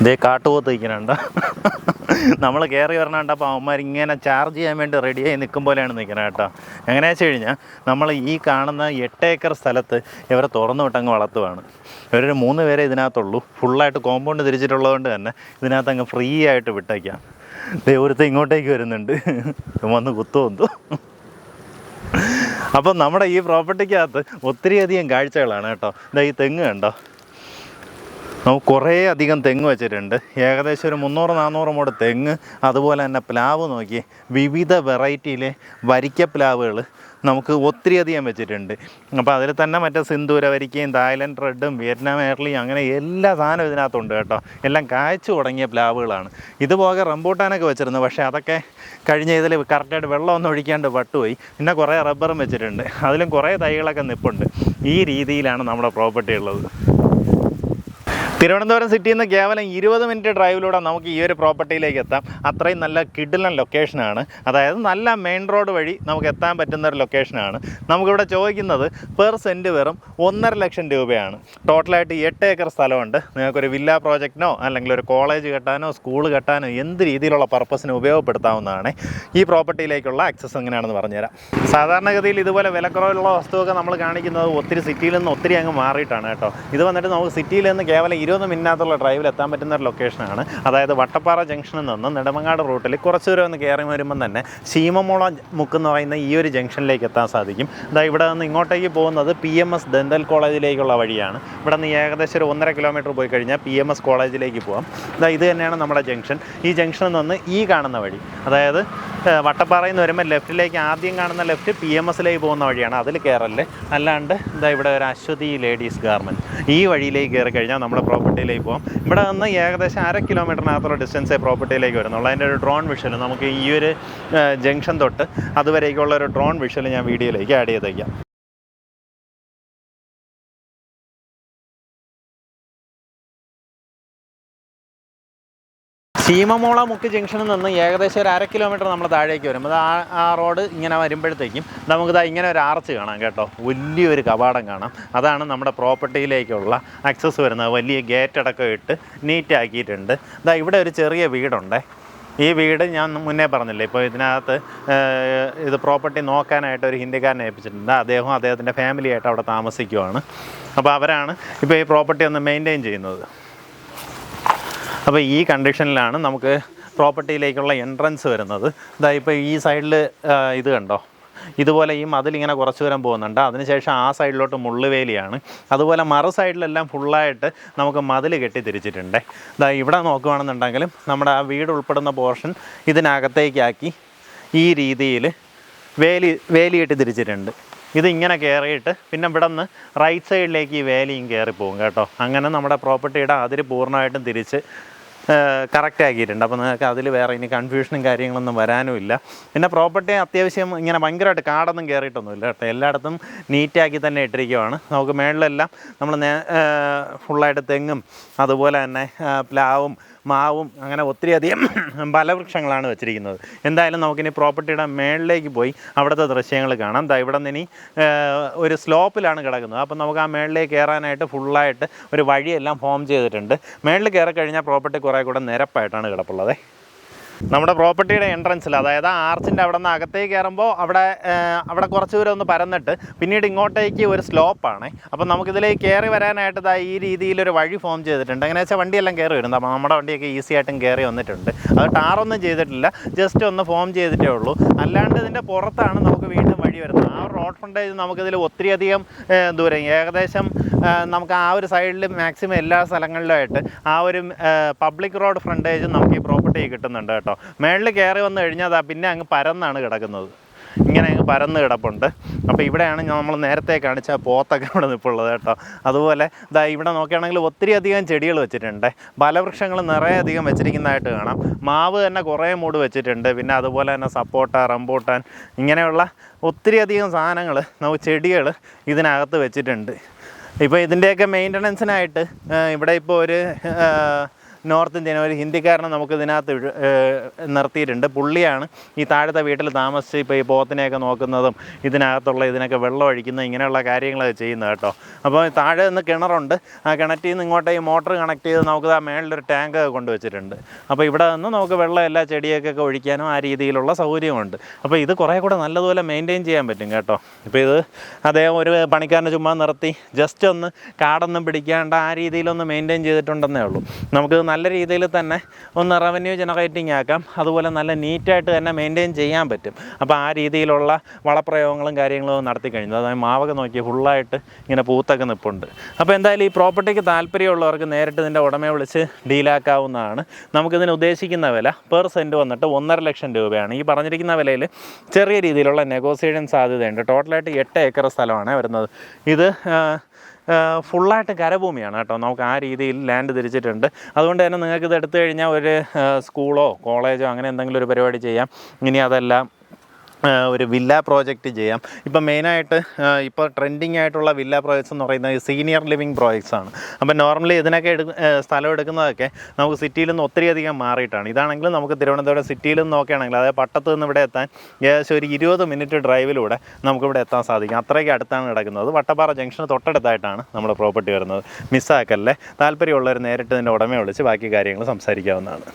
ഇതേ കാട്ടുപോത്ത് നിൽക്കണുണ്ട് നമ്മൾ കയറി വരണണ്ടപ്പോൾ അവന്മാർ ഇങ്ങനെ ചാർജ് ചെയ്യാൻ വേണ്ടി റെഡിയായി നിൽക്കും പോലെയാണ് നിൽക്കുന്നത് കേട്ടോ. എങ്ങനെയാ വെച്ച് കഴിഞ്ഞാൽ നമ്മൾ ഈ കാണുന്ന എട്ട് ഏക്കർ സ്ഥലത്ത് ഇവരെ തുറന്നു വിട്ടങ്ങ് വളർത്തുവാണ്. ഇവരൊരു മൂന്ന് പേരെ ഇതിനകത്തുള്ളൂ. ഫുള്ളായിട്ട് കോമ്പൗണ്ട് തിരിച്ചിട്ടുള്ളത് കൊണ്ട് തന്നെ ഇതിനകത്ത് അങ്ങ് ഫ്രീ ആയിട്ട് വിട്ടേക്കാം. ദേ ഒരുത്ത ഇങ്ങോട്ടേക്ക് വരുന്നുണ്ട്. വന്ന് കുത്തുവന്തു അപ്പം നമ്മുടെ ഈ പ്രോപ്പർട്ടിക്കകത്ത് ഒത്തിരിയധികം കാഴ്ചകളാണ് കേട്ടോ. ഇതാ ഈ തെങ്ങ് കണ്ടോ? നമുക്ക് കുറേ അധികം തെങ്ങ് വെച്ചിട്ടുണ്ട്. ഏകദേശം ഒരു മുന്നൂറ് നാനൂറ് മൂട് തെങ്ങ്. അതുപോലെ തന്നെ പ്ലാവ് നോക്കി. വിവിധ വെറൈറ്റിയിലെ വരിക്ക പ്ലാവുകൾ നമുക്ക് ഒത്തിരിയധികം വെച്ചിട്ടുണ്ട്. അപ്പോൾ അതിൽ തന്നെ മറ്റേ സിന്ദൂര വരിക്കയും തായ്ലൻഡ് റെഡും വിയറ്റ്നാം എയർലിയും അങ്ങനെ എല്ലാ സാധനവും ഇതിനകത്തുണ്ട് കേട്ടോ. എല്ലാം കായ്ച്ചു തുടങ്ങിയ പ്ലാവുകളാണ്. ഇതുപോലെ റംബൂട്ടാനൊക്കെ വെച്ചിരുന്നു. പക്ഷേ അതൊക്കെ കഴിഞ്ഞ ഇതിൽ കറക്റ്റായിട്ട് വെള്ളമൊന്നും ഒഴിക്കാണ്ട് പട്ടുപോയി. പിന്നെ കുറേ റബ്ബറും വെച്ചിട്ടുണ്ട്. അതിലും കുറേ തൈകളൊക്കെ നിപ്പുണ്ട്. ഈ രീതിയിലാണ് നമ്മുടെ പ്രോപ്പർട്ടി ഉള്ളത്. തിരുവനന്തപുരം സിറ്റിയിൽ നിന്ന് കേവലം ഇരുപത് മിനിറ്റ് ഡ്രൈവിലൂടെ നമുക്ക് ഈ ഒരു പ്രോപ്പർട്ടിയിലേക്ക് എത്താം. അത്രയും നല്ല കിഡിലൻ ലൊക്കേഷനാണ് അതായത് നല്ല മെയിൻ റോഡ് വഴി നമുക്ക് എത്താൻ പറ്റുന്ന ഒരു ലൊക്കേഷനാണ് നമുക്കിവിടെ ചോദിക്കുന്നത് പെർ സെന്റ് വെറും ഒന്നര ലക്ഷം രൂപയാണ്. ടോട്ടലായിട്ട് എട്ട് ഏക്കർ സ്ഥലമുണ്ട്. നിങ്ങൾക്കൊരു വില്ല പ്രോജക്റ്റിനോ അല്ലെങ്കിൽ ഒരു കോളേജ് കെട്ടാനോ സ്കൂൾ കെട്ടാനോ എന്ത് രീതിയിലുള്ള പർപ്പസിന് ഉപയോഗപ്പെടുത്താവുന്നതാണ് ഈ പ്രോപ്പർട്ടിയിലേക്കുള്ള ആക്സസ് എങ്ങനെയാണെന്ന് പറഞ്ഞുതരാം. സാധാരണഗതിയിൽ ഇതുപോലെ വിലക്കുറവുള്ള വസ്തുവൊക്കെ നമ്മൾ കാണിക്കുന്നത് ഒത്തിരി സിറ്റിയിൽ നിന്ന് ഒത്തിരി അങ്ങ് മാറിയിട്ടാണ് കേട്ടോ. ഇത് വന്നിട്ട് നമുക്ക് സിറ്റിയിൽ നിന്ന് കേവലം ഇരുപത് ഇന്നാത്തുള്ള ഡ്രൈവിൽ എത്താൻ പറ്റുന്ന ഒരു ലൊക്കേഷനാണ് അതായത് വട്ടപ്പാറ ജംഗ്ഷനിൽ നിന്ന് നെടുമങ്ങാട് റൂട്ടിൽ കുറച്ച് ദൂരം ഒന്ന് കയറി വരുമ്പം തന്നെ ശീമമുള മുക്ക് എന്ന് പറയുന്ന ഈ ഒരു ജംഗ്ഷനിലേക്ക് എത്താൻ സാധിക്കും. അതായത് ഇവിടെ നിന്ന് ഇങ്ങോട്ടേക്ക് പോകുന്നത് പി എം എസ് ദന്തൽ കോളേജിലേക്കുള്ള വഴിയാണ്. ഇവിടെ നിന്ന് ഏകദേശം ഒരു ഒന്നര കിലോമീറ്റർ പോയി കഴിഞ്ഞാൽ പി എം എസ് കോളേജിലേക്ക് പോകാം അതായത് ഇത് തന്നെയാണ് നമ്മുടെ ജംഗ്ഷൻ ഈ ജംഗ്ഷനിൽ നിന്ന് ഈ കാണുന്ന വഴി. അതായത് വട്ടപ്പാറയിൽ നിന്ന് വരുമ്പോൾ ലെഫ്റ്റിലേക്ക് ആദ്യം കാണുന്ന ലെഫ്റ്റ് പി എം എസിലേക്ക് പോകുന്ന വഴിയാണ്. അതിൽ കയറല്ലേ അല്ലാണ്ട് ഇതാ ഇവിടെ ഒരു അശ്വതി ലേഡീസ് ഗാർമെന്റ് ഈ വഴിയിലേക്ക് കയറി കഴിഞ്ഞാൽ നമ്മുടെ പ്രോപ്പർട്ടിയിലേക്ക് പോകാം ഇവിടെ നിന്ന് ഏകദേശം അര കിലോമീറ്ററിനകത്തുള്ള ഡിസ്റ്റൻസേ പ്രോപ്പർട്ടിയിലേക്ക് വരുന്നുള്ളൂ. അതിന്റെ ഒരു ഡ്രോൺ വിഷൽ നമുക്ക് ഈ ഒരു ജംഗ്ഷൻ തൊട്ട് അതുവരേക്കുള്ള ഒരു ഡ്രോൺ വിഷൽ ഞാൻ വീഡിയോയിലേക്ക് ആഡ് ചെയ്തേക്കാം. ചീമമോള മുക്ക് ജംഗ്ഷനിൽ നിന്ന് ഏകദേശം ഒരു അര കിലോമീറ്റർ നമ്മൾ താഴേക്ക് വരും. അത് ആ റോഡ് ഇങ്ങനെ വരുമ്പോഴത്തേക്കും നമുക്കിതാ ഇങ്ങനെ ഒരു ആർച്ച് കാണാം കേട്ടോ. വലിയൊരു കവാടം കാണാം. അതാണ് നമ്മുടെ പ്രോപ്പർട്ടിയിലേക്കുള്ള ആക്സസ് വരുന്നത്. വലിയ ഗേറ്റ് അടക്കം ഇട്ട് നീറ്റാക്കിയിട്ടുണ്ട് ഇതാ ഇവിടെ ഒരു ചെറിയ വീടുണ്ടേ. ഈ വീട് ഞാൻ മുന്നേ പറഞ്ഞില്ലേ ഇപ്പോൾ ഇതിനകത്ത് ഇത് പ്രോപ്പർട്ടി നോക്കാനായിട്ട് ഒരു ഹിന്ദിക്കാരനെ ഏൽപ്പിച്ചിട്ടുണ്ട്. അദ്ദേഹവും അദ്ദേഹത്തിന്റെ ഫാമിലിയായിട്ട് അവിടെ താമസിക്കുവാണ്. അപ്പോൾ അവരാണ് ഇപ്പോൾ ഈ പ്രോപ്പർട്ടി ഒന്ന് മെയിന്റെയിൻ ചെയ്യുന്നത്. അപ്പോൾ ഈ കണ്ടീഷനിലാണ് നമുക്ക് പ്രോപ്പർട്ടിയിലേക്കുള്ള എൻട്രൻസ് വരുന്നത്. ഇതാ ഇപ്പോൾ ഈ സൈഡിൽ ഇത് കണ്ടോ? ഇതുപോലെ ഈ മതിലിങ്ങനെ കുറച്ച് ദൂരം പോകുന്നുണ്ട്. അതിനുശേഷം ആ സൈഡിലോട്ട് മുള്ളുവേലിയാണ്. അതുപോലെ മറു സൈഡിലെല്ലാം ഫുള്ളായിട്ട് നമുക്ക് മതിൽ കെട്ടി തിരിച്ചിട്ടുണ്ട് ഇതാ ഇവിടെ നോക്കുകയാണെന്നുണ്ടെങ്കിലും നമ്മുടെ ആ വീട് ഉൾപ്പെടുന്ന പോർഷൻ ഇതിനകത്തേക്കാക്കി ഈ രീതിയിൽ വേലി വേലിയിട്ട് തിരിച്ചിട്ടുണ്ട് ഇതിങ്ങനെ കയറിയിട്ട് പിന്നെ ഇവിടെ നിന്ന് റൈറ്റ് സൈഡിലേക്ക് ഈ വേലിയും കയറി പോകും കേട്ടോ. അങ്ങനെ നമ്മുടെ പ്രോപ്പർട്ടിയുടെ അതിര് പൂർണമായിട്ടും തിരിച്ച് കറക്റ്റ് ആക്കിയിട്ടുണ്ട്. അപ്പോൾ നിങ്ങൾക്ക് അതിൽ വേറെ ഇനി കൺഫ്യൂഷനും കാര്യങ്ങളൊന്നും വരാനുമില്ല. പിന്നെ പ്രോപ്പർട്ടി അത്യാവശ്യം ഇങ്ങനെ ഭയങ്കരമായിട്ട് കാടൊന്നും കയറിയിട്ടൊന്നുമില്ല കേട്ടോ. എല്ലായിടത്തും നീറ്റാക്കി തന്നെ ഇട്ടിരിക്കുവാണ്. നമുക്ക് മേളിലെല്ലാം നമ്മൾ ഫുള്ളായിട്ട് തെങ്ങും അതുപോലെ തന്നെ പ്ലാവും മാവും അങ്ങനെ ഒത്തിരിയധികം ഫലവൃക്ഷങ്ങളാണ് വെച്ചിരിക്കുന്നത്. എന്തായാലും നമുക്കിനി പ്രോപ്പർട്ടിയുടെ മേളിലേക്ക് പോയി അവിടുത്തെ ദൃശ്യങ്ങൾ കാണാം. ദാ ഇവിടെ നിന്ന് ഇനി ഒരു സ്ലോപ്പിലാണ് കിടക്കുന്നത്. അപ്പം നമുക്ക് ആ മേളിലേക്ക് കയറാനായിട്ട് ഫുള്ളായിട്ട് ഒരു വഴിയെല്ലാം ഫോം ചെയ്തിട്ടുണ്ട്. മേളിൽ കയറി കഴിഞ്ഞാൽ പ്രോപ്പർട്ടി കുറേ കൂടെ നിരപ്പായിട്ടാണ് കിടപ്പുള്ളത്. നമ്മുടെ പ്രോപ്പർട്ടിയുടെ എൻട്രൻസിൽ അതായത് ആർച്ചിന്റെ അവിടെ നിന്ന് അകത്തേക്ക് കയറുമ്പോൾ അവിടെ അവിടെ കുറച്ച് ദൂരം ഒന്ന് പരന്നിട്ട് പിന്നീട് ഇങ്ങോട്ടേക്ക് ഒരു സ്ലോപ്പാണ്. അപ്പം നമുക്കിതിലേക്ക് കയറി വരാനായിട്ട് ദാ ഈ രീതിയിലൊരു വഴി ഫോം ചെയ്തിട്ടുണ്ട്. അങ്ങനെ വെച്ചാൽ വണ്ടിയെല്ലാം കയറി വരുന്നത് അപ്പോൾ നമ്മുടെ വണ്ടിയൊക്കെ ഈസി ആയിട്ടും കയറി വന്നിട്ടുണ്ട്. അത് ടാറൊന്നും ചെയ്തിട്ടില്ല. ജസ്റ്റ് ഒന്ന് ഫോം ചെയ്തിട്ടേ ഉള്ളൂ. അല്ലാണ്ട് ഇതിന്റെ പുറത്താണ് നമുക്ക് വീണ്ടും വഴി വരുന്നത്. റോഡ് ഫ്രണ്ടേജ് നമുക്കിതിൽ ഒത്തിരി അധികം ഏ, ദൂരം. ഏകദേശം നമുക്ക് ആ ഒരു സൈഡിൽ മാക്സിമം എല്ലാ സ്ഥലങ്ങളിലുമായിട്ട് ആ ഒരു പബ്ലിക് റോഡ് ഫ്രണ്ടേജ് നമുക്ക് ഈ പ്രോപ്പർട്ടി കിട്ടുന്നുണ്ട് കേട്ടോ. മേളിൽ കയറി വന്നു കഴിഞ്ഞാൽ പിന്നെ അങ്ങ് പരന്നാണ് കിടക്കുന്നത്. ഇങ്ങനെ അങ്ങ് പരന്ന് കിടപ്പുണ്ട്. അപ്പോൾ ഇവിടെയാണ് നമ്മൾ നേരത്തെ കാണിച്ച പോത്തൊക്കെ ഇവിടെ നിൽപ്പുള്ളത് കേട്ടോ. അതുപോലെ ഇതാ ഇവിടെ നോക്കുകയാണെങ്കിൽ ഒത്തിരി അധികം ചെടികൾ വെച്ചിട്ടുണ്ട്. ഫലവൃക്ഷങ്ങൾ നിറയെ അധികം വെച്ചിരിക്കുന്നതായിട്ട് കാണാം. മാവ് തന്നെ കുറേ മൂട് വെച്ചിട്ടുണ്ട്. പിന്നെ അതുപോലെ തന്നെ സപ്പോട്ട റംബൂട്ടാൻ ഇങ്ങനെയുള്ള ഒത്തിരി അധികം സാധനങ്ങൾ നമുക്ക് ചെടികൾ ഇതിനകത്ത് വെച്ചിട്ടുണ്ട്. ഇപ്പോൾ ഇതിന്റെയൊക്കെ മെയിന്റനൻസിനായിട്ട് ഇവിടെ ഇപ്പോൾ ഒരു നോർത്ത് ഇന്ത്യൻ ഒരു ഹിന്ദിക്കാരനെ നമുക്ക് ഇതിനകത്ത് നിർത്തിയിട്ടുണ്ട്. പുള്ളിയാണ് ഈ താഴത്തെ വീട്ടിൽ താമസിച്ച് ഇപ്പോൾ ഈ പോത്തിനെയൊക്കെ നോക്കുന്നതും ഇതിനകത്തുള്ള ഇതിനൊക്കെ വെള്ളം ഒഴിക്കുന്ന ഇങ്ങനെയുള്ള കാര്യങ്ങളൊക്കെ ചെയ്യുന്നത് കേട്ടോ. അപ്പോൾ താഴെ നിന്ന് കിണറുണ്ട്. ആ കിണറ്റിൽ നിന്ന് ഇങ്ങോട്ട് ഈ മോട്ടർ കണക്ട് ചെയ്ത് നമുക്ക് ആ മേളിലൊരു ടാങ്ക് കൊണ്ടുവച്ചിട്ടുണ്ട്. അപ്പോൾ ഇവിടെ നിന്ന് നമുക്ക് വെള്ളം എല്ലാ ചെടിയൊക്കെ ഒഴിക്കാനും ആ രീതിയിലുള്ള സൗകര്യമുണ്ട്. അപ്പോൾ ഇത് കുറേ കൂടെ നല്ലതുപോലെ മെയിന്റെയിൻ ചെയ്യാൻ പറ്റും കേട്ടോ. ഇപ്പോൾ ഇത് അദ്ദേഹം ഒരു പണിക്കാരനെ ചുമ്മാ നിർത്തി. ജസ്റ്റ് ഒന്ന് കാടൊന്നും പിടിക്കാണ്ട് ആ രീതിയിലൊന്ന് മെയിന്റെയിൻ ചെയ്തിട്ടുണ്ടെന്നേ ഉള്ളൂ. നമുക്ക് നല്ല രീതിയിൽ തന്നെ ഒന്ന് റവന്യൂ ജനറേറ്റിംഗ് ആക്കാം. അതുപോലെ നല്ല നീറ്റായിട്ട് തന്നെ മെയിന്റെയിൻ ചെയ്യാൻ പറ്റും. അപ്പോൾ ആ രീതിയിലുള്ള വളപ്രയോഗങ്ങളും കാര്യങ്ങളും നടത്തി കഴിഞ്ഞു. അതായത് മാവക നോക്കി ഫുള്ളായിട്ട് ഇങ്ങനെ പൂത്തൊക്കെ നിൽപ്പുണ്ട് അപ്പോൾ എന്തായാലും ഈ പ്രോപ്പർട്ടിക്ക് താല്പര്യമുള്ളവർക്ക് നേരിട്ട് ഇതിന്റെ ഉടമയെ വിളിച്ച് ഡീലാക്കാവുന്നതാണ് നമുക്കിതിന് ഉദ്ദേശിക്കുന്ന വില പെർ സെന്റ് വന്നിട്ട് ഒന്നര ലക്ഷം രൂപയാണ്. ഈ പറഞ്ഞിരിക്കുന്ന വിലയിൽ ചെറിയ രീതിയിലുള്ള നെഗോസിയേഷൻ സാധ്യതയുണ്ട്. ടോട്ടലായിട്ട് എട്ട് ഏക്കർ സ്ഥലമാണ് വരുന്നത്. ഇത് ഫുള്ളായിട്ട് കരഭൂമിയാണ് കേട്ടോ. നമുക്ക് ആ രീതിയിൽ ലാൻഡ് തിരിച്ചിട്ടുണ്ട്. അതുകൊണ്ട് തന്നെ നിങ്ങൾക്ക് ഇത് എടുത്തു കഴിഞ്ഞാൽ ഒരു സ്കൂളോ കോളേജോ അങ്ങനെ എന്തെങ്കിലും ഒരു പരിപാടി ചെയ്യാം. ഇനി അതെല്ലാം ഒരു വില്ല പ്രോജക്റ്റ് ചെയ്യാം. ഇപ്പം മെയിനായിട്ട് ഇപ്പോൾ ട്രെൻഡിങ് ആയിട്ടുള്ള വില്ല പ്രോജക്ട്സ് എന്ന് പറയുന്നത് സീനിയർ ലിവിങ് പ്രോജക്ട്സ് ആണ്. അപ്പം നോർമലി ഇതിനൊക്കെ എടു സ്ഥലം എടുക്കുന്നതൊക്കെ നമുക്ക് സിറ്റിയിൽ നിന്ന് ഒത്തിരി അധികം മാറിയിട്ടാണ്. ഇതാണെങ്കിൽ നമുക്ക് തിരുവനന്തപുരം സിറ്റിയിൽ നിന്ന് നോക്കുകയാണെങ്കിൽ അതായത് പട്ടത്ത് നിന്ന് ഇവിടെ എത്താൻ ഏകദേശം ഒരു ഇരുപത് മിനിറ്റ് ഡ്രൈവിലൂടെ നമുക്കിവിടെ എത്താൻ സാധിക്കും. അത്രയ്ക്ക് അടുത്താണ് കിടക്കുന്നത് വട്ടപ്പാറ ജംഗ്ഷന് തൊട്ടടുത്തായിട്ടാണ് നമ്മുടെ പ്രോപ്പർട്ടി വരുന്നത്. മിസ്സാക്കല്ലേ താല്പര്യമുള്ളവർ നേരിട്ട് ഇതിന്റെ ഉടമയെ വിളിച്ച് ബാക്കി കാര്യങ്ങൾ സംസാരിക്കാവുന്നതാണ്.